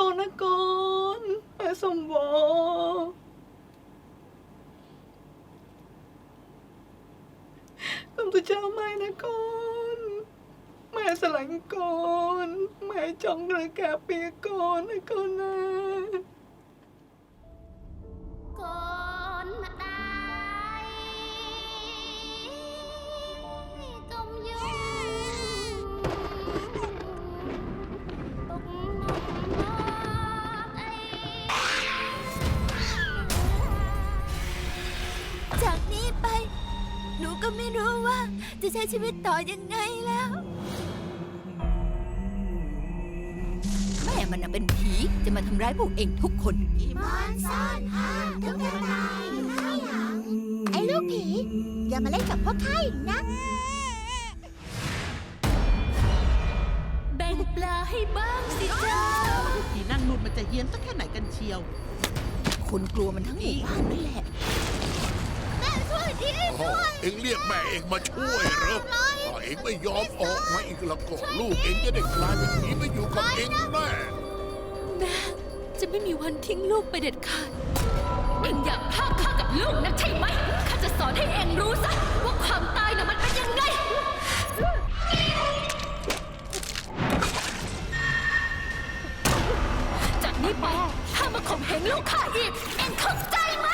ก่อนนะก่อนไอ้สมบอคำตัวเจ้าไม่นะก่อนแม่สลังก่อนแม่จองกระแกเปียก่อนนะก่อนนะ ใช้ชีวิตต่อยังไงแล้ว แม่มันน่ะเป็นผีจะมาทำร้ายพวกเองทุกคน มอนซ่อนหาทุกทนายให้หยัง ไอ้ลูกผี อย่ามาเล่นกับพวกข้าอีกนะ แบ่งปลาให้บ้างสิจ้าผีนั่งนุ่นมันจะเฮี้ยนสักแค่ไหนกันเชียว คนกลัวมันทั้งหมู่บ้านนั่นแหละช่วยที พ่อ เอ็งเรียกแม่เอ็งมาช่วยเหรอถ้าเอ็งไม่ยอมออกมาอีกและก็ลูกเอ็งจะได้กลายเป็นผีมาอยู่กับเอ็งแน่แม่จะไม่มีวันทิ้งลูกไปเด็ดขาด เอ็งอยากพรากข้ากับลูกนักใช่ไหม ข้าจะสอนให้เอ็งรู้ซะว่าความตายน่ะมันเป็นยังไง จากนี้ไปห้ามมาข่มเหงลูกข้าอีก เอ็งเข้าใจไหม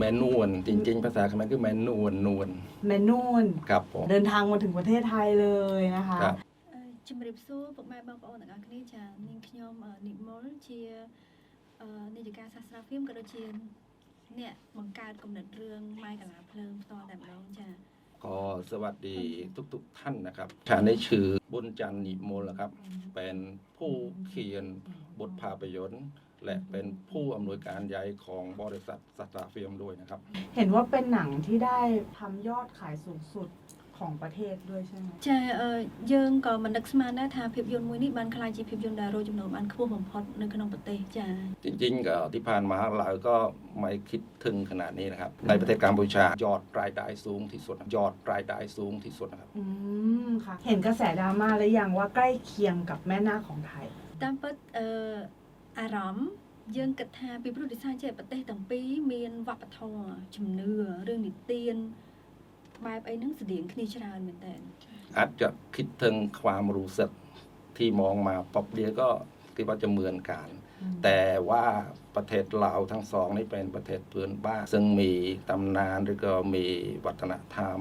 แมนนวลจริง ๆ ภาษาเขมรคือแมนนวลนวล แม่นูน ครับผม เดินทางมาถึงประเทศไทยเลยนะคะ ครับ អឺជំរាបសួរពុកម៉ែបងប្អូនទាំងអស់គ្នាចានាងខ្ញុំអឺនិមលជាអឺនាយិកាសាស្ត្រាហ្វៀមក៏ដូចជាអ្នកបង្កើតគំនិតរឿងម៉ែកាឡាភ្លើងផ្ទាល់តែម្ដងចា ขอสวัสดีทุก ๆ ท่านนะครับฉันได้ชื่อบุญจันทร์นิมลนะครับ เป็นผู้เขียนบทภาพยนตร์ และเป็นผู้อำนวยการใหญ่ของบริษัทสตาร์ฟิล์มด้วยนะครับ เห็นว่าเป็นหนังที่ได้ทำยอดขายสูงสุดของประเทศด้วยใช่ไหม ចាអឺយើងក៏មិននឹកស្មានដែរថាភាពយន្តមួយនេះបានក្លាយជាភាពយន្តដែលរកចំណូលបានខ្ពស់បំផុតនៅក្នុងប្រទេសចា จริง ๆ ก็ที่ผ่านมาเราก็ไม่คิดถึงขนาดนี้นะครับ ในประเทศกัมพูชายอดรายได้สูงที่สุดยอดรายได้สูงที่สุดนะครับ อืมค่ะ เห็นกระแสดราม่าหรือยังว่าใกล้เคียงกับแม่นาคของไทย តាមពិតអឺ អារម្មណ៍យើងគិតថាពីព្រោះដោយសារជាប្រទេសទាំងពីរមានវប្បធម៌ជំនឿរឿងនិទានបែបអីហ្នឹងស្តៀងគ្នាច្រើនមែនតើ อาจจะคิดถึงความรู้สึกที่มองมาป๊อบเดียวก็คิดว่าจะเหมือนกัน แต่ว่าประเทศลาวทั้งสองนี่เป็นประเทศเพื่อนบ้านซึ่งมีตำนานหรือก็มีวัฒนธรรม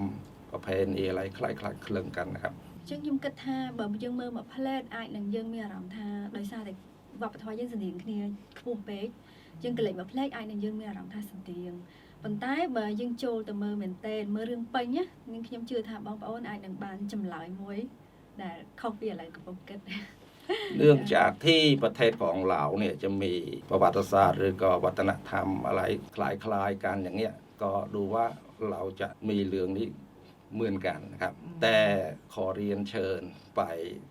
ประเพณีอะไรคล้ายๆคลึงกันนะครับ អញ្ចឹងខ្ញុំគិតថាបើយើងមើលមកផ្លែតអាចនឹងយើងមានអារម្មណ៍ថាដោយសារតែ វប្បធម៌យើងស្តៀងគ្នាខ្ពស់ពេកយើងកលេចមកផ្លែតអាចនឹងយើងមានអារម្មណ៍ថាស្តៀងប៉ុន្តែបើយើងចូលទៅមើលមែនតើមើលរឿងពេញណានាងខ្ញុំជឿថាបងប្អូនអាចនឹងបានចម្លើយមួយដែលខុសពីឥឡូវកំពុងគិត เนื่องจากที่ประเทศของเราเนี่ยจะมีประวัติศาสตร์ หรือก็วัฒนธรรมอะไรคล้ายๆกันอย่างเงี้ยก็ดูว่าเราจะมีเรื่องนี้เหมือนกันนะครับ แต่ขอเรียนเชิญไป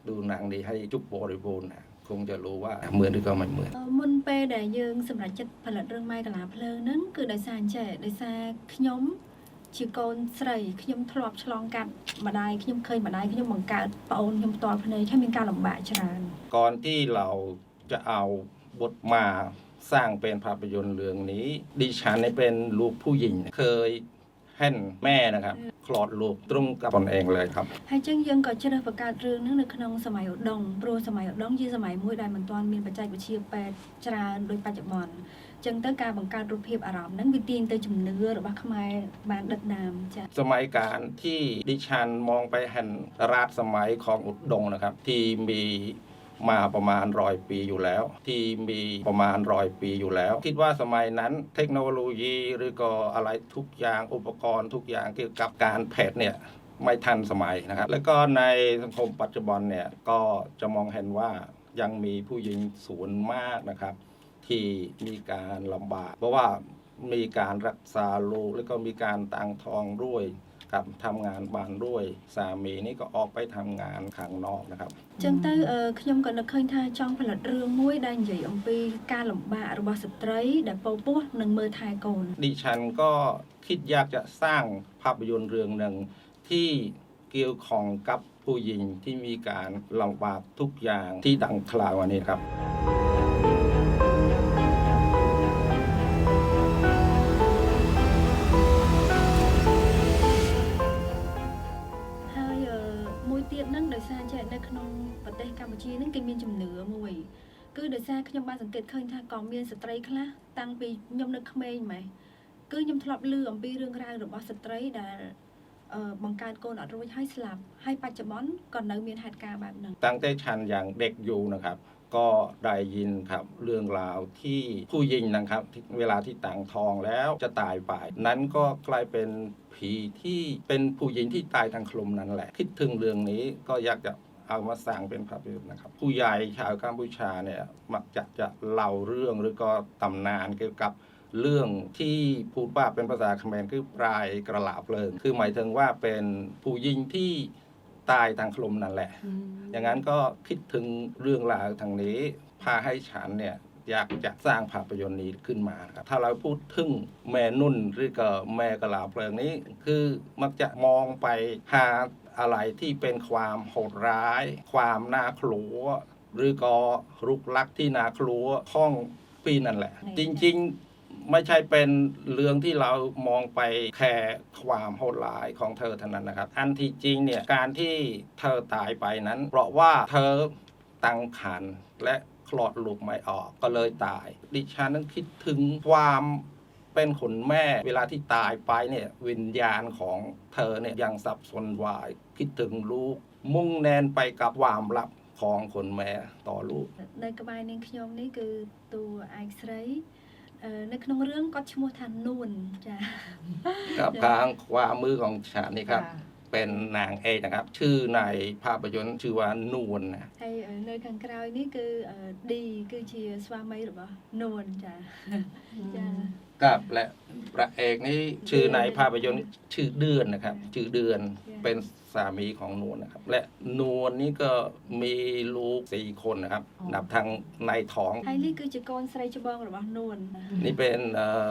ดูหนังนี้ให้จุบบริบูรณ์นะ คงจะรู้ว่าเหมือนหรือก็ไม่เหมือน អឺមុនពេលដែលយើងសម្រេចចិត្តផលិតរឿងម៉ែកាឡាភ្លើងហ្នឹងគឺដោយសារអញ្ចេះដោយសារខ្ញុំជាកូនស្រីខ្ញុំធ្លាប់ឆ្លងកាត់ម្ដាយខ្ញុំឃើញម្ដាយខ្ញុំបង្កើតប្អូនខ្ញុំផ្ទាល់ភ្នែកហើយមានការលំបាកច្រើន ก่อนที่เราจะเอาบทมาสร้างเป็นภาพยนตร์เรื่องนี้ ดิฉันเนี่ยเป็นลูกผู้หญิง เคย เห็นแม่นะครับ คลอดลูกตรงกับตนเองเลยครับ ហើយចឹងយើងក៏ជ្រើសបង្កើតរឿងហ្នឹងនៅក្នុងសម័យឧដុង្គព្រោះសម័យឧដុង្គជាសម័យមួយដែលមិនទាន់មានបច្ចេកវិទ្យាពេទ្យច្រើនដូចបច្ចុប្បន្ន ចឹងទៅការបង្កើតរូបភាពអារម្មណ៍ហ្នឹងវាទាញទៅជំនឿរបស់ខ្មែរបានដិតដាមចា สมัยการที่ดิฉันมองไปเห็นราชสมัยของอุดงนะครับ ที่มี มาประมาณร้อยปีอยู่แล้ว ที่มีประมาณร้อยปีอยู่แล้ว คิดว่าสมัยนั้นเทคโนโลยีหรือก็อะไรทุกอย่างอุปกรณ์ทุกอย่างเกี่ยวกับการแพทย์เนี่ยไม่ทันสมัยนะครับ แล้วก็ในสังคมปัจจุบันเนี่ยก็จะมองเห็นว่ายังมีผู้หญิงสูงมากนะครับ ที่มีการลำบาก เพราะว่ามีการรักษาลูกแล้วก็มีการตั้งท้องด้วย กับทำงานบ้านด้วย สามีนี่ก็ออกไปทำงานข้างนอกนะครับ ចឹងទៅអឺខ្ញុំក៏នឹកឃើញថាចង់ផលិតរឿងមួយដែលនិយាយអំពីការលំបាករបស់ស្ត្រីដែលពោពោះនឹងមើលថែកូន ดิฉันก็คิดอยากจะสร้างภาพยนตร์เรื่องหนึ่งที่เกี่ยวข้องกับผู้หญิงที่มีการลำบากทุกอย่างที่ดังกล่าวมานี้ครับ ទៀតហ្នឹងដោយសារចេះនៅក្នុងប្រទេសកម្ពុជាហ្នឹងគេមានជំនឿមួយគឺដោយសារខ្ញុំបានសង្កេតឃើញថាក៏មានស្ត្រីខ្លះតាំងពីខ្ញុំនៅក្មេងម៉េះគឺខ្ញុំធ្លាប់ឮអំពីរឿងរ៉ាវរបស់ស្ត្រីដែលអឺបង្កើតកូនអត់រួចហើយស្លាប់ហើយបច្ចុប្បន្នក៏នៅមានហេតុការណ៍បែបហ្នឹង ตั้งแต่ฉันอย่างเด็กอยู่นะครับ ก็ได้ยินครับเรื่องราวที่ผู้หญิงนะครับ เวลาที่ต่างทองแล้วจะตายไป นั้นก็กลายเป็นผีที่เป็นผู้หญิงที่ตายทางคลุมนั่นแหละ คิดถึงเรื่องนี้ก็อยากจะเอามาสร้างเป็นภาพยนตร์นะครับ ผู้ใหญ่ชาวกัมพูชาเนี่ยมักจะจะเล่าเรื่องหรือก็ตำนานเกี่ยวกับเรื่องที่พูดว่าเป็นภาษาเขมรคือปลายกระลาเพลิง คือหมายถึงว่าเป็นผู้หญิงที่ ตายทางคลมนั่นแหละ อย่างนั้นก็คิดถึงเรื่องราวทางนี้ พาให้ฉันเนี่ยอยากจะสร้างภาพยนตร์นี้ขึ้นมาครับถ้าเราพูดถึงแม่นุ่นหรือก็แม่กระลาเพลิงนี้ คือมักจะมองไปหาอะไรที่เป็นความโหดร้าย ความน่ากลัว หรือก็รุกลักที่น่ากลัวข้องปีนั่นแหละ จริง ๆ ไม่ใช่เป็นเรื่องที่เรามองไปแคร์ความโหดร้ายของเธอเท่านั้นนะครับ อันที่จริงเนี่ยการที่เธอตายไปนั้น เพราะว่าเธอตั้งครรและคลอดลูกไม่ออกก็เลยตาย ดิฉันนั้นคิดถึงความเป็นคนแม่เวลาที่ตายไปเนี่ยวิญญาณของเธอเนี่ยยังสับสนวาย คิดถึงลูก มุ่งแนนไปกับความรับของคนแม่ต่อลูก ในกระบายในขยมนี่คือตัวไอ้สไในขนมเรื่องก็ชมวทานนุ่นจ้ะ กับทางขวามือของฉันนี่ครับ เป็นนางเอกนะครับ ชื่อในภาพยนตร์ชื่อว่านวลนะ ហើយអឺនៅខាងក្រោយនេះគឺអឺឌីគឺជាស្វាមីរបស់នួនចាចា กับและพระเอกนี่ชื่อในภาพยนตร์ชื่อเดือนนะครับ ชื่อเดือนเป็นสามีของนวลนะครับ และนวลนี่ก็มีลูกสี่คนนะครับ นับทางในท้อง ហើយនេះគឺជាកូនស្រីច្បងរបស់នួន นี่เป็นเอ่อ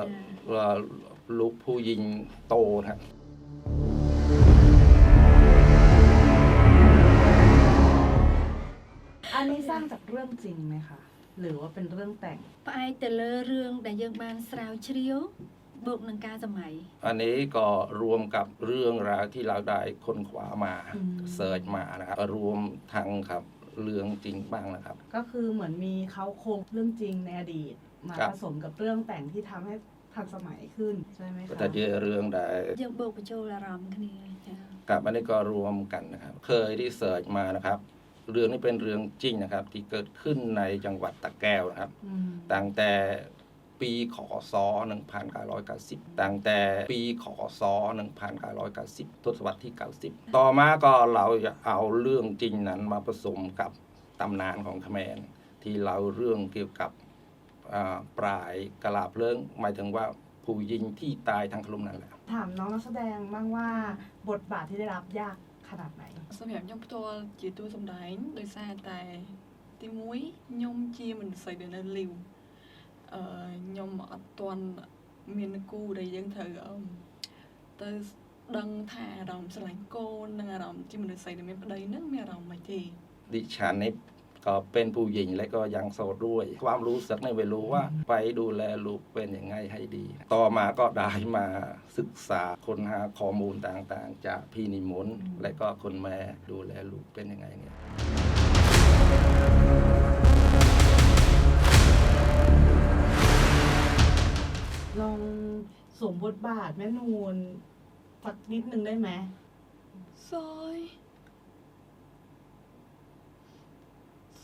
เอ่อลูกผู้หญิงโตนะครับ งไหมคะ หรือว่าเป็นเรื่องแต่งไปแต่เลเรื่องแต่ยังบางสาวเชียวบุกนังกาสมัย อันนี้ก็รวมกับเรื่องราวที่เราได้ค้นคว้ามาเสิร์ชมานะครับรวมทั้งครับเรื่องจริงบ้างนะครับ ก็คือเหมือนมีเขาโครงเรื่องจริงในอดีต มาผสมกับเรื่องแต่งที่ทำให้ทันสมัยขึ้นใช่ไหมคะแต่เจอเรื่องใดยังบุกปรโจลารามคณีกับอันนี้ก็รวมกันนะครับ เคยที่เสิร์ชมานะครับ เรื่องนี้เป็นเรื่องจริงนะครับ ที่เกิดขึ้นในจังหวัดตะแก้วนะครับอืมตั้งแต่ปีขศ1990 ตั้งแต่ปีขศ1990 ทศวรรษที่ 90 ต่อมาก็เราจะเอาเรื่องจริงนั้นมาผสมกับตำนานของเขมรที่เราเรื่องเกี่ยวกับอ่าปลายกะลาเพลิงหมายถึงว่าผู้หญิงที่ตายทางคลุมนั่นแหละ ถามน้องนักแสดงบ้างว่าบทบาทที่ได้รับยาก ขนาดไหน សម្រាប់ខ្ញុំផ្ទាល់ជាតួសម្ដែងដោយសារតែទីមួយខ្ញុំជាមនុស្សដែលនៅលីវអឺខ្ញុំអត់ទាន់មានគូដែលយើងត្រូវអឺទៅដឹងថាអារម្មណ៍ស្រឡាញ់កូននិងអារម្មណ៍ជាមនុស្សដែលមានប្តីហ្នឹងមានអារម្មណ៍មិនទេ ดิฉันนี่ ก็เป็นผู้หญิงและก็ยังโสดด้วย ความรู้สึกในไม่รู้ว่าไปดูแลลูกเป็นยังไงให้ดี ต่อมาก็ได้มาศึกษาค้นหาข้อมูลต่างๆ จากพี่นิมนต์และก็คนแม่ดูแลลูกเป็นยังไงเนี่ยลองสวมบทบาทแม่นูนสักนิดนึงได้ไหมซอย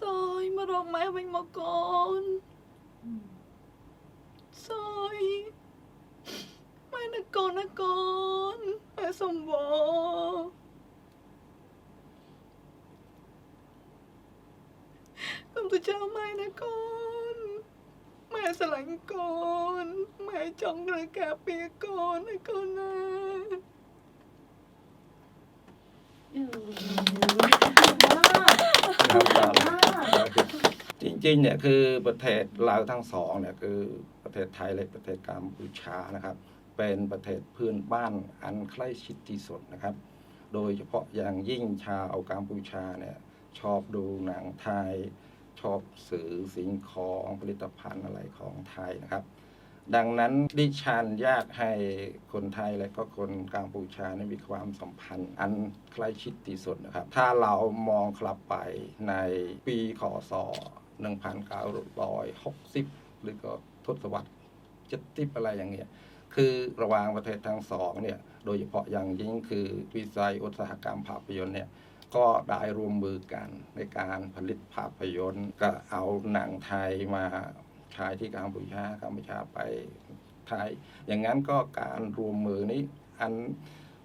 ซอยมาร้องไม้เป็นมาก่รซอยแม่นะกอนนะกอนแม่สมบอคำตุเจ้าไม่นะกอนแม่สลังกอนแม่จ้องกระแกเปียกอนนะกอนนะ ริงๆเนี่ยคือประเทศลาวทั้งสองเนี่ยคือประเทศไทยและประเทศกัมพูชานะครับ เป็นประเทศเพื่อนบ้านอันใกล้ชิดที่สุดนะครับ โดยเฉพาะอย่างยิ่งชาวกัมพูชาเนี่ยชอบดูหนังไทย ชอบสื่อสิ่งของผลิตภัณฑ์อะไรของไทยนะครับ ดังนั้นดิฉันอยากให้คนไทยและก็คนกัมพูชานี่มีความสัมพันธ์อันใกล้ชิดที่สุดนะครับ ถ้าเรามองกลับไปในปีคศ 1960 หรือก็ทศวรรษ70อะไรอย่างเงี้ย คือระหว่างประเทศทั้งสองเนี่ย โดยเฉพาะอย่างยิ่งคือวิสัยอุตสาหกรรมภาพยนตร์เนี่ย ก็ได้ร่วมมือกันในการผลิตภาพยนตร์ ก็เอาหนังไทยมาฉายที่กัมพูชากัมพูชาไปไทย อย่างนั้นก็การรวมมือนี้อัน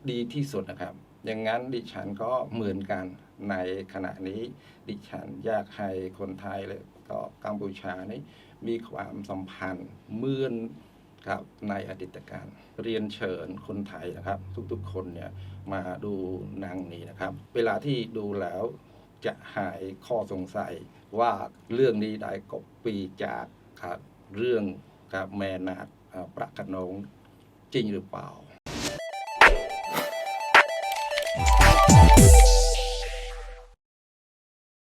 ดีที่สุดนะครับ อย่างนั้นดิฉันก็เหมือนกัน ในขณะนี้ดิฉันอยากให้คนไทยและก็กัมพูชานี้มีความสัมพันธ์เมือนกับในอดีตการเรียนเชิญคนไทยนะครับ ทุกๆคนเนี่ยมาดูหนังนี้นะครับ เวลาที่ดูแล้วจะหายข้อสงสัยว่าเรื่องนี้ได้กบปีจากครับเรื่องกับแม่นาดประกนงจริงหรือเปล่า